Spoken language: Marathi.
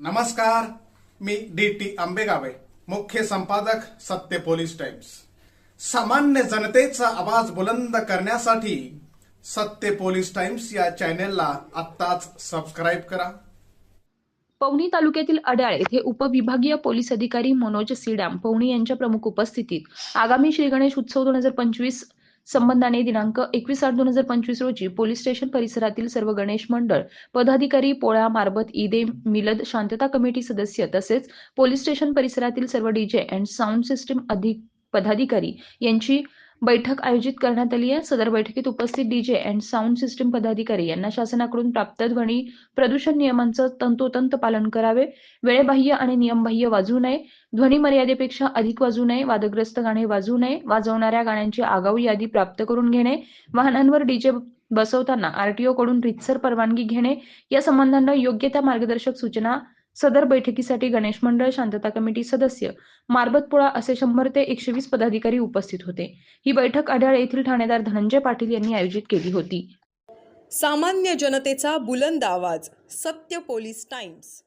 नमस्कार मी डी टी आंबेगावे मुख्य संपादक सत्य पोलीस टाइम्स. सामान्य जनतेचा आवाज बुलंद करण्यासाठी सत्य पोलीस टाइम्स या चॅनेलला आत्ताच सबस्क्राईब करा. पवनी तालुक्यातील अड्याळ येथे उपविभागीय पोलीस अधिकारी मनोज सीडाम पवनी यांच्या प्रमुख उपस्थितीत आगामी श्री गणेश उत्सव दोन हजार पंचवीस संबंधाने दिनांक एकवीस आठ दोन हजार पंचवीस रोजी पोलीस स्टेशन परिसरातील सर्व गणेश मंडळ पदाधिकारी पोळा मारबत ईदे मिलद शांतता कमिटी सदस्य तसेच पोलीस स्टेशन परिसरातील सर्व डीजे अँड साऊंड सिस्टीम अधिक पदाधिकारी यांची बैठक आयोजित करण्यात आली आहे. सदर बैठकीत उपस्थित डीजे अँड साऊंड सिस्टीम पदाधिकारी यांना शासनाकडून प्राप्त ध्वनी प्रदूषण नियमांचं तंतोतंत पालन करावे. वेळेबाह्य आणि नियमबाह्य वाजू नये. ध्वनी मर्यादेपेक्षा अधिक वाजू नये. वादग्रस्त गाणे वाजू नये. वाजवणाऱ्या गाण्यांची आगाऊ यादी प्राप्त करून घेणे. वाहनांवर डीजे बसवताना आरटीओ कडून रितसर परवानगी घेणे. या संबंधांना योग्य त्या मार्गदर्शक सूचना सदर बैठकीसाठी गणेश मंडळ शांतता कमिटी सदस्य मारबतपुळा असे शंभर ते एकशे वीस पदाधिकारी उपस्थित होते. ही बैठक अड्याळ येथील ठाणेदार धनंजय पाटील यांनी आयोजित केली होती. सामान्य जनतेचा बुलंद आवाज सत्य पोलीस टाइम्स.